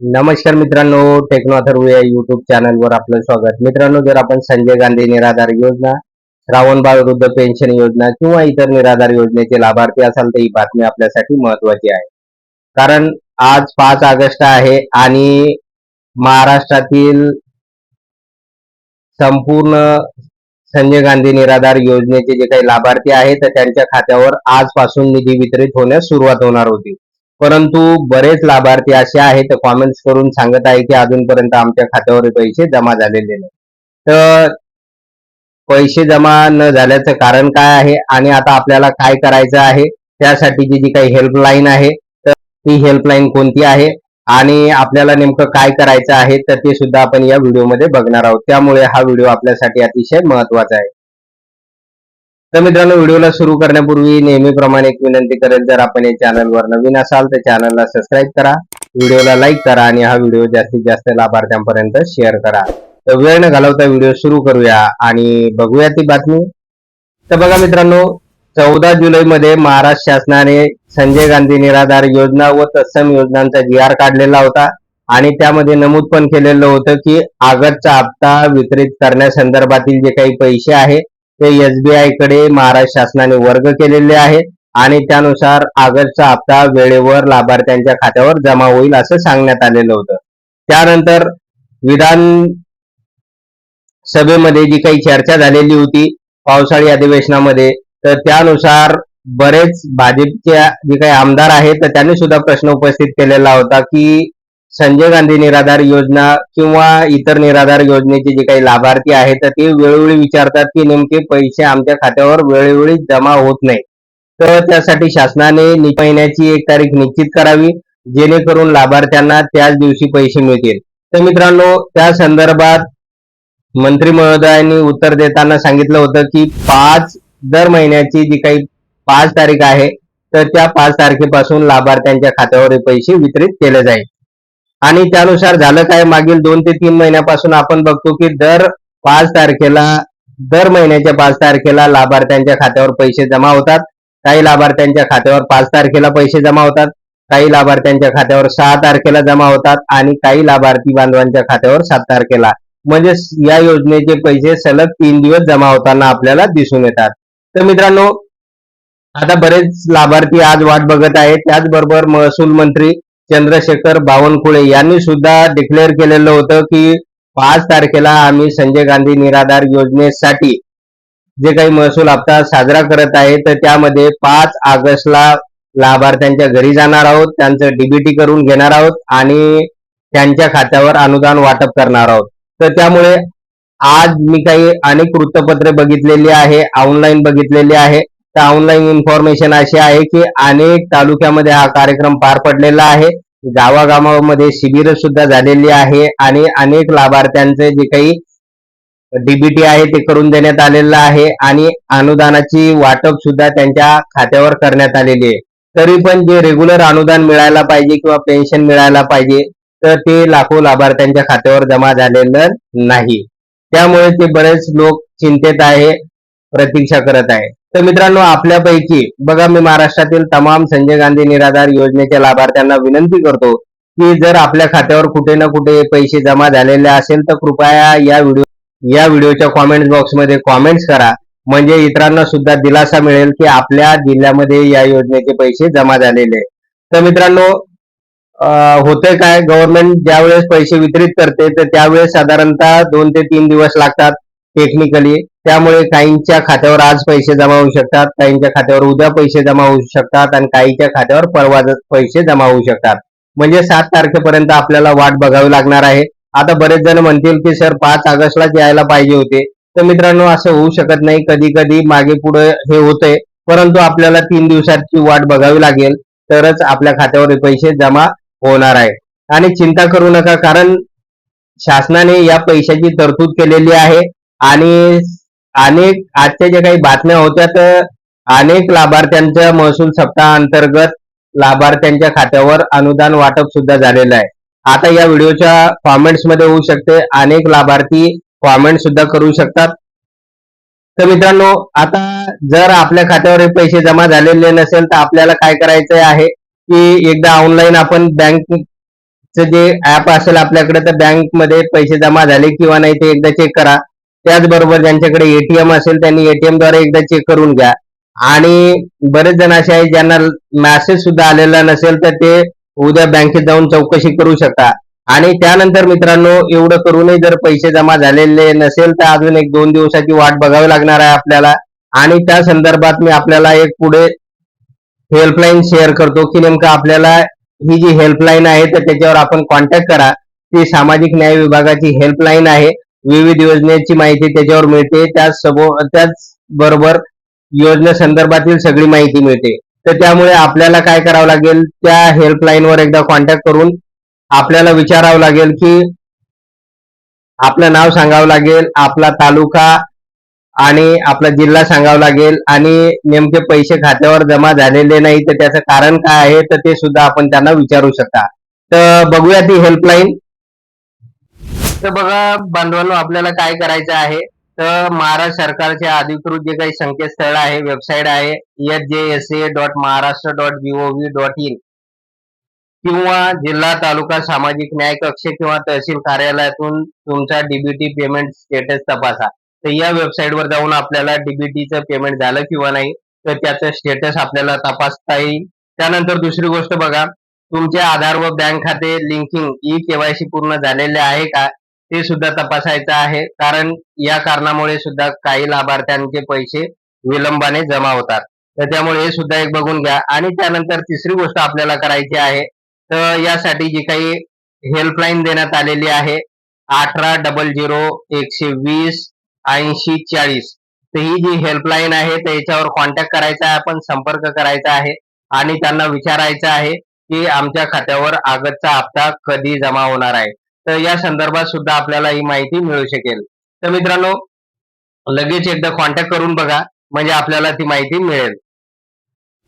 नमस्कार मित्रांनो टेक्नो या युट्यूब चॅनलवर आपलं स्वागत. मित्रांनो जर आपण संजय गांधी निराधार योजना श्रावण बाळ वृद्ध पेन्शन योजना किंवा इतर निराधार योजनेचे लाभार्थी असाल तर ही बातमी आपल्यासाठी महत्वाची आहे. कारण आज पाच ऑगस्ट आहे आणि महाराष्ट्रातील संपूर्ण संजय गांधी निराधार योजनेचे जे काही लाभार्थी आहेत तर त्यांच्या खात्यावर आजपासून निधी वितरित होण्यास सुरुवात होणार होती. परंतु बरेच लाभार्थी असे आहेत कॉमेंट्स करून सांगत आहे की अजूनपर्यंत आमच्या खात्यावर पैसे जमा झालेले नाही तर पैसे जमा न झाल्याचं कारण काय आहे आणि आता आपल्याला काय करायचं आहे त्यासाठीची जी काही हेल्पलाईन आहे तर ती हेल्पलाईन कोणती आहे आणि आपल्याला नेमकं काय करायचं आहे तर ते सुद्धा आपण या व्हिडिओमध्ये बघणार आहोत. त्यामुळे हा व्हिडिओ आपल्यासाठी अतिशय महत्त्वाचा आहे. तर मित्रांनो व्हिडिओला सुरू करण्यापूर्वी नेहमीप्रमाणे एक विनंती करेल जर आपण या चॅनलवर नवीन असाल तर चॅनलला सबस्क्राईब करा व्हिडिओला लाईक करा आणि हा व्हिडिओ जास्तीत जास्त लाभार्थ्यांपर्यंत शेअर करा. तर वेळ न घालवता व्हिडिओ सुरू करूया आणि बघूया ती बातमी. तर बघा मित्रांनो चौदा जुलै मध्ये महाराष्ट्र शासनाने संजय गांधी निराधार योजना व तत्सम योजनांचा जी आर काढलेला होता आणि त्यामध्ये नमूद पण केलेलं होतं की आगतचा हप्ता वितरित करण्यासंदर्भातील जे काही पैसे आहे ते एसबीआयकडे महाराष्ट्र शासनाने वर्ग केलेले आहे आणि त्यानुसार आगस्टचा हप्ता वेळेवर लाभार्थ्यांच्या खात्यावर जमा होईल असं सांगण्यात आलेलं होतं. त्यानंतर विधान सभेमध्ये जी काही चर्चा झालेली होती पावसाळी अधिवेशनामध्ये तर त्यानुसार बरेच भाजपच्या जे काही आमदार आहेत तर त्यांनी सुद्धा प्रश्न उपस्थित केलेला होता की संजय गांधी निराधार योजना किंवा इतर निराधार योजनेचे जे काही लाभार्थी आहेत तर ते वेळोवेळी विचारतात की नेमके पैसे आमच्या खात्यावर वेळोवेळी जमा होत नाही तर त्यासाठी शासनाने महिन्याची एक तारीख निश्चित करावी जेणेकरून लाभार्थ्यांना त्याच दिवशी पैसे मिळतील. तर मित्रांनो त्या संदर्भात मंत्री महोदयांनी उत्तर देताना सांगितलं होतं की पाच दर महिन्याची जी काही पाच तारीख आहे तर त्या पाच तारखेपासून लाभार्थ्यांच्या खात्यावर पैसे वितरित केले जाईल. आणि त्यानुसार झालं काय? मागील दोन ते तीन महिन्यापासून आपण बघतो की दर पाच तारखेला दर महिन्याच्या पाच तारखेला लाभार्थ्यांच्या खात्यावर पैसे जमा होतात. काही लाभार्थ्यांच्या खात्यावर पाच तारखेला पैसे जमा होतात. काही लाभार्थ्यांच्या खात्यावर सहा तारखेला जमा होतात आणि काही लाभार्थी बांधवांच्या खात्यावर सात तारखेला. म्हणजे या योजनेचे पैसे सलग तीन दिवस जमा होताना आपल्याला दिसून येतात. तर मित्रांनो आता बरेच लाभार्थी आज वाट बघत आहेत. त्याचबरोबर महसूल मंत्री चंद्रशेखर बावनकुळे यांनी सुद्धा डिक्लेअर केलेलं होतं की पाच तारखेला आम्ही संजय गांधी निराधार योजनेसाठी जे काही महसूल हप्ता साजरा करत आहे तर त्यामध्ये पाच ऑगस्टला लाभार्थ्यांच्या घरी जाणार आहोत त्यांचं डीबीटी करून घेणार आहोत आणि त्यांच्या खात्यावर अनुदान वाटप करणार आहोत. तर त्यामुळे आज मी काही अनेक वृत्तपत्रे बघितलेली आहे ऑनलाईन बघितलेली आहे. तर ऑनलाईन इन्फॉर्मेशन अशी आहे की अनेक तालुक्यामध्ये हा कार्यक्रम पार पडलेला आहे. गावागावामध्ये शिबिर सुद्धा झालेली आहे आणि अनेक लाभार्थ्यांचे जे काही डीबीटी आहे ते करून देण्यात आलेलं आहे आणि अनुदानाची वाटप सुद्धा त्यांच्या खात्यावर करण्यात आलेली आहे. तरी पण जे रेग्युलर अनुदान मिळायला पाहिजे किंवा पेन्शन मिळायला पाहिजे तर ते लाखो लाभार्थ्यांच्या खात्यावर जमा झालेलं नाही. त्यामुळे ते बरेच लोक चिंतेत आहे प्रतीक्षा करत आहे. तर मित्रांनो आपल्यापैकी बघा मी महाराष्ट्रातील तमाम संजय गांधी निराधार योजनेच्या लाभार्थ्यांना विनंती करतो की जर आपल्या खात्यावर कुठे ना कुठे पैसे जमा झालेले असेल तर कृपया या व्हिडिओ या व्हिडिओच्या कॉमेंट बॉक्समध्ये कॉमेंट्स करा. म्हणजे इतरांना सुद्धा दिलासा मिळेल की आपल्या जिल्ह्यामध्ये या योजनेचे पैसे जमा झालेले तर मित्रांनो अं, होतंय काय? गव्हर्नमेंट ज्यावेळेस पैसे वितरित करते तर त्यावेळेस साधारणतः दोन ते तीन दिवस लागतात. टेक्निकली त्यामुळे काहींच्या खात्यावर आज पैसे जमा होऊ शकतात काहींच्या खात्यावर उद्या पैसे जमा होऊ शकतात आणि काहींच्या खात्यावर परवा पैसे जमा होऊ शकतात. म्हणजे सात तारखेपर्यंत आपल्याला वाट बघावी लागणार आहे. आता बरेच जण म्हणतील की सर पाच ऑगस्टलाच यायला पाहिजे होते. तर मित्रांनो असं होऊ शकत नाही. कधी कधी मागे पुढे हे होतंय. परंतु आपल्याला तीन दिवसाची वाट बघावी लागेल. तरच आपल्या खात्यावर पैसे जमा होणार आहे. आणि चिंता करू नका कारण शासनाने या पैशाची तरतूद केलेली आहे. आणि अनेक आजच्या ज्या काही बातम्या होत्या तर अनेक लाभार्थ्यांच्या महसूल सप्ताह अंतर्गत लाभार्थ्यांच्या खात्यावर अनुदान वाटप सुद्धा झालेलं आहे. आता या व्हिडिओच्या कॉमेंट्समध्ये होऊ शकते. अनेक लाभार्थी कॉमेंट सुद्धा करू शकतात. तर मित्रांनो आता जर आपल्या खात्यावर हे पैसे जमा झालेले नसेल तर आपल्याला काय करायचं आहे की एकदा ऑनलाईन आपण बँक जे ऍप असेल आपल्याकडे तर बँकमध्ये पैसे जमा झाले किंवा नाही ते एकदा चेक करा. त्याचबरोबर ज्यांच्याकडे एटीएम असेल त्यांनी एटीएमद्वारे एकदा चेक करून घ्या. आणि बरेच जण असे आहेत ज्यांना मॅसेज सुद्धा आलेला नसेल तर ते उद्या बँकेत जाऊन चौकशी करू शकता. आणि त्यानंतर मित्रांनो एवढं करूनही जर पैसे जमा झालेले नसेल तर अजून एक दोन दिवसाची वाट बघावी लागणार आहे आपल्याला. आणि त्या संदर्भात मी आपल्याला एक पुढे हेल्पलाईन शेअर करतो की नेमकं आपल्याला ही जी हेल्पलाईन आहे तर त्याच्यावर आपण कॉन्टॅक्ट करा. ती सामाजिक न्याय विभागाची हेल्पलाईन आहे. विविध योजनेची माहिती त्याच्यावर मिळते. त्याच त्याच बरोबर योजने संदर्भातील सगळी माहिती मिळते. तर त्यामुळे आपल्याला काय करावं लागेल? त्या हेल्पलाईनवर एकदा कॉन्टॅक्ट करून आपल्याला विचारावं लागेल की आपलं नाव सांगावं लागेल आपला तालुका आणि आपला जिल्हा सांगावा लागेल आणि नेमके पैसे खात्यावर जमा झालेले नाही तर त्याचं कारण काय आहे तर ते सुद्धा आपण त्यांना विचारू शकता. तर बघूया ती हेल्पलाईन तर बघा बांधवांनो आपल्याला काय करायचं आहे? तर महाराष्ट्र सरकारचे अधिकृत जे काही संकेतस्थळ आहे वेबसाईट आहे H J S A dot Maharashtra dot gov dot in किंवा जिल्हा तालुका सामाजिक न्याय कक्ष किंवा तहसील कार्यालयातून तुमचा डीबीटी पेमेंट स्टेटस तपासा. तर या वेबसाईटवर जाऊन आपल्याला डीबीटीचं पेमेंट झालं किंवा नाही तर त्याचं स्टेटस आपल्याला तपासता येईल. त्यानंतर दुसरी गोष्ट बघा तुमचे आधार व बँक खाते लिंकिंग ई केवायसी पूर्ण झालेले आहे का? ते सुद्धा तपासायचं आहे. कारण या कारणामुळे सुद्धा काही लाभार्थ्यांचे पैसे विलंबाने जमा होतात. तर त्यामुळे हे सुद्धा एक बघून घ्या. आणि त्यानंतर तिसरी गोष्ट आपल्याला करायची आहे. तर यासाठी जी काही हेल्पलाईन देण्यात आलेली आहे अठरा डबल झिरो एकशे वीस ऐंशी चाळीस. तर ही जी हेल्पलाईन आहे तर याच्यावर कॉन्टॅक्ट करायचा आहे आपण संपर्क करायचा आहे. आणि त्यांना विचारायचं आहे की आमच्या खात्यावर आगतचा हप्ता कधी जमा होणार आहे? तर या संदर्भात सुद्धा आपल्याला ही माहिती मिळू शकेल. तर मित्रांनो लगेच एकदा कॉन्टॅक्ट करून बघा म्हणजे आपल्याला ती माहिती मिळेल.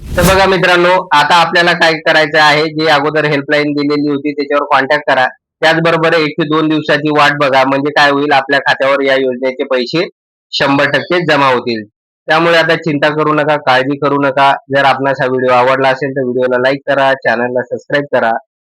तर बघा मित्रांनो आता आपल्याला काय करायचं आहे जे अगोदर हेल्पलाईन दिलेली होती त्याच्यावर कॉन्टॅक्ट करा. त्याचबरोबर एक ते दोन दिवसाची वाट बघा म्हणजे काय होईल आपल्या खात्यावर या योजनेचे पैसे शंभर टक्के जमा होतील. त्यामुळे आता चिंता करू नका काळजी करू नका. जर आपणास हा व्हिडिओ आवडला असेल तर व्हिडिओला लाईक करा चॅनलला सबस्क्राईब करा.